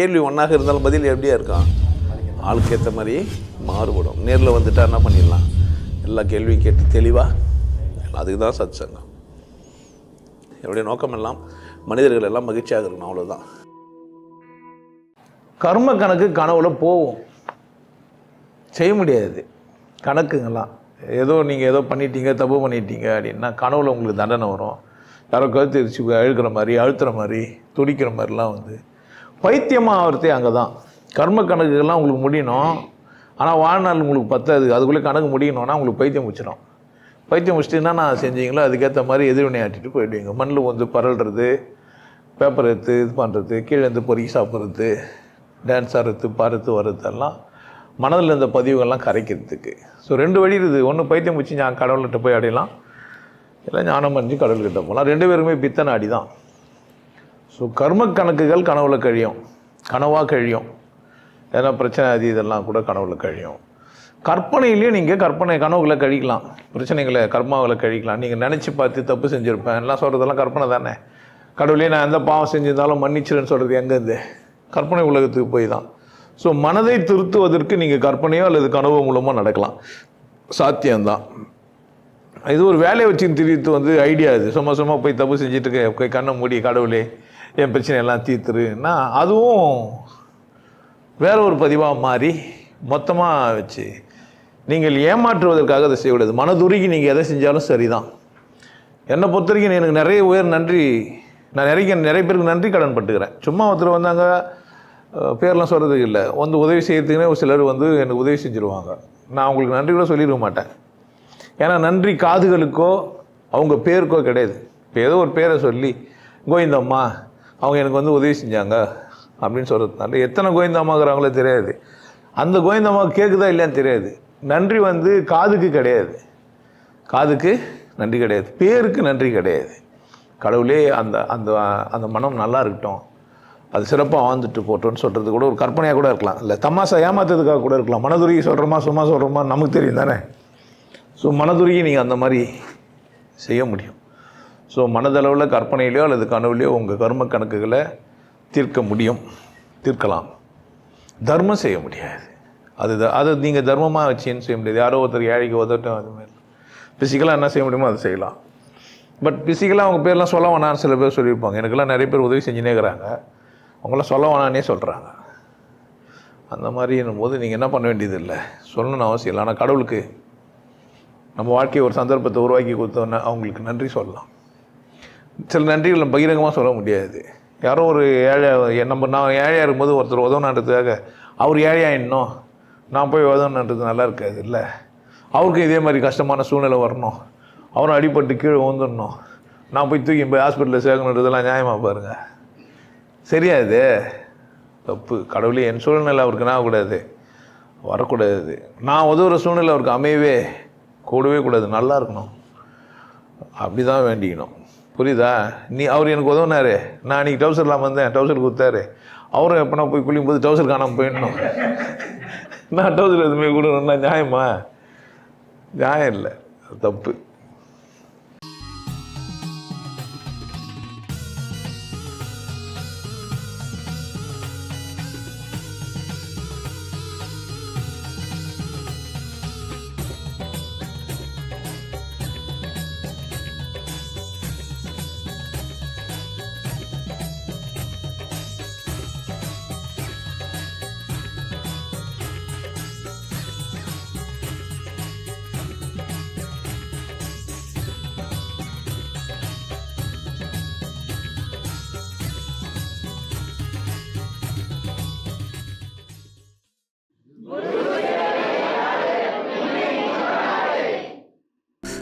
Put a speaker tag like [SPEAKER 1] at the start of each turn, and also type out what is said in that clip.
[SPEAKER 1] கேள்வி ஒன்றாக இருந்தாலும் பதில் எப்படியா இருக்கான் ஆளுக்கு ஏற்ற மாதிரி மாறுபடும். நேரில் வந்துட்டா என்ன பண்ணிடலாம்? எல்லா கேள்வியும் கேட்டு தெளிவாக அதுக்கு தான் சத் சங்கம் என்னுடைய நோக்கம் எல்லாம் மனிதர்கள் எல்லாம் மகிழ்ச்சியாக இருக்கணும் அவ்வளோதான்
[SPEAKER 2] கர்ம கணக்கு கனவுல போகும். செய்ய முடியாது. கணக்குங்கெல்லாம். ஏதோ நீங்கள் ஏதோ பண்ணிட்டீங்க தப்பு பண்ணிட்டீங்க அப்படின்னா கனவுல உங்களுக்கு தண்டனை வரும். யாரோ கழுத்து எரிச்சு அழுக்கிற மாதிரி அழுத்துற மாதிரி துடிக்கிற மாதிரிலாம் வந்து பைத்தியமாக ஆகிறதே அங்கே தான் கர்ம கணக்குகள்லாம் உங்களுக்கு முடியணும். ஆனால் வாழ்நாள் உங்களுக்கு பத்தாது. அதுக்குள்ளே கணக்கு முடியணும்னா உங்களுக்கு பைத்தியம் முடிச்சிடும் பைத்தியம் முடிச்சுட்டு என்ன நான் செஞ்சீங்களோ அதுக்கேற்ற மாதிரி எதிர்வினை ஆட்டிட்டு போயிடுவீங்க. மண்ணில் வந்து பரல்றது பேப்பர் எடுத்து இது பண்ணுறது கீழே இருந்து பொறுக்கி சாப்பிட்றது டான்ஸ் ஆடுறது பாடுறது வர்றதெல்லாம் மனதில் இருந்த பதிவுகள்லாம் கரைக்கிறதுக்கு. ஸோ ரெண்டு வழி இருக்குது. ஒன்று பைத்தியம் முடிச்சு நான் கடவுள்கிட்ட போய் அடையலாம். இல்லை ஞானம் பண்ணி கடவுள்கிட்ட போகலாம். ரெண்டு பேருமே பித்தனை அடி தான் ஸோ கர்ம கணக்குகள் கனவுல கழியும். கனவாக கழியும். ஏன்னா பிரச்சனை அது இதெல்லாம் கூட கனவுல கழியும். கற்பனையிலையும் நீங்கள் கற்பனை கனவுகளை கழிக்கலாம். பிரச்சனைகளை கர்மாவில் கழிக்கலாம். நீங்கள் நினச்சி பார்த்து தப்பு செஞ்சுருப்பேன். எல்லாம் சொல்கிறதெல்லாம் கற்பனை தானே? கடவுளே நான் எந்த பாவம் செஞ்சிருந்தாலும் மன்னிச்சிருன்னு சொல்கிறது எங்கேருந்து? கற்பனை உலகத்துக்கு போய் தான். ஸோ மனதை திருத்துவதற்கு நீங்கள் கற்பனையோ அல்லது கனவு மூலமாக நடக்கலாம். சாத்தியம்தான். இது ஒரு வேலையை வச்சு திரித்து வந்து ஐடியா இது. சும்மா சும்மா போய் தப்பு செஞ்சுட்டு இருக்க. போய் கண்ணை மூடி கடவுளே என் பிரச்சனையெல்லாம் தீர்த்துருன்னா அதுவும் வேற ஒரு பதிவாக மாறி மொத்தமாக வச்சு நீங்கள் ஏமாற்றுவதற்காக அதை செய்யக்கூடாது. மனதுருகி நீங்கள் எதை செஞ்சாலும் சரிதான். என்னை பொறுத்த வரைக்கும் எனக்கு நிறைய உயர் நன்றி நான் நிறைய நிறைய பேருக்கு நன்றி கடன் பட்டுக்கிறேன். சும்மா ஒருத்தர் வந்தாங்க பேர்லாம் சொல்கிறதுக்கு இல்லை. வந்து உதவி செய்யறதுக்குனே ஒரு சிலர் வந்து எனக்கு உதவி செஞ்சுருவாங்க. நான் அவங்களுக்கு நன்றி கூட சொல்லிட மாட்டேன். ஏன்னா நன்றி காதுகளுக்கோ அவங்க பேருக்கோ கிடையாது. இப்போ ஏதோ ஒரு பேரை சொல்லி கோவிந்தம்மா அவங்க எனக்கு வந்து உதவி செஞ்சாங்க அப்படின்னு சொல்கிறதுனால எத்தனை கோவிந்தம்மாங்கிறாங்களோ தெரியாது. அந்த கோயந்தாமா கேட்குதா இல்லையான்னு தெரியாது. நன்றி வந்து காதுக்கு கிடையாது. காதுக்கு நன்றி கிடையாது. பேருக்கு நன்றி கிடையாது. கடவுளே அந்த அந்த அந்த மனம் நல்லா இருக்கட்டும். அது சிறப்பாக வாழ்ந்துட்டு போட்டோன்னு சொல்கிறது கூட ஒரு கற்பனையாக கூட இருக்கலாம். இல்லை தமாசா ஏமாத்துறதுக்காக கூட இருக்கலாம். மனதுருகி சொல்கிறோமா சும்மா சொல்கிறோமா நமக்கு தெரியும் தானே? ஸோ மனதுருகி நீங்கள் அந்த மாதிரி செய்ய முடியும். ஸோ மனதளவில் கற்பனையிலையோ அல்லது கனவுலையோ உங்கள் கர்ம கணக்குகளை தீர்க்க முடியும். தீர்க்கலாம். தர்மம் செய்ய முடியாது. அது அதை அது நீங்கள் தர்மமாக வச்சுன்னு செய்ய முடியாது. யாரோ ஒருத்தர் ஏழைக்கு உதட்டும் அது மாதிரி ஃபிசிக்கலாக என்ன செய்ய முடியுமோ அதை செய்யலாம். பட் ஃபிசிக்கலாக அவங்க பேர்லாம் சொல்ல வேணான்னு சில பேர் சொல்லியிருப்பாங்க. எனக்கெல்லாம் நிறைய பேர் உதவி செஞ்சுனே இருக்கிறாங்க. அவங்களாம் சொல்ல வேணான்னே சொல்கிறாங்க அந்த மாதிரின்னும் போது நீங்கள் என்ன பண்ண வேண்டியது இல்லை சொல்லணும்னு அவசியம் இல்லை. ஆனால் கடவுளுக்கு நம்ம வாழ்க்கையை ஒரு சந்தர்ப்பத்தை உருவாக்கி கொடுத்தோன்னே அவங்களுக்கு நன்றி சொல்லலாம். சில நன்றிகளை பகிரங்கமாக சொல்ல முடியாது. யாரோ ஒரு ஏழை நம்ம நான் ஏழையாக இருக்கும்போது ஒருத்தர் உதவணுன்றதுக்காக அவர் ஏழையாக இன்னும்? நான் போய் உதவணுன்றது நல்லா இருக்காது இல்லை அவருக்கும் இதே மாதிரி கஷ்டமான சூழ்நிலை வரணும். அவரும் அடிபட்டு கீழே வந்துடணும் நான் போய் தூக்கி போய் ஹாஸ்பிட்டலில் சேர்க்கணுன்றதெல்லாம் நியாயமாக பாருங்கள் சரியா இது? தப்பு. கடவுளே என் சூழ்நிலை அவருக்கு நாகக்கூடாது வரக்கூடாது. நான் உதவுற சூழ்நிலை அவருக்கு அமையவே கூடவே கூடாது. நல்லா இருக்கணும். அப்படி தான் வேண்டிக்கணும். புரியுதா? நீ அவர் எனக்கு உதவினார். நான் அன்றைக்கி டவுசர் இல்லாமல் வந்தேன். டவுசர் கொடுத்தாரு. அவரும் எப்போனா போய் குளிக்கும் போது டவுசர் காணாமல் போயிடணும். நான் டவுசர் எதுவுமே கொடுக்கணும்னா நியாயமா? நியாயம் இல்லை. அது தப்பு.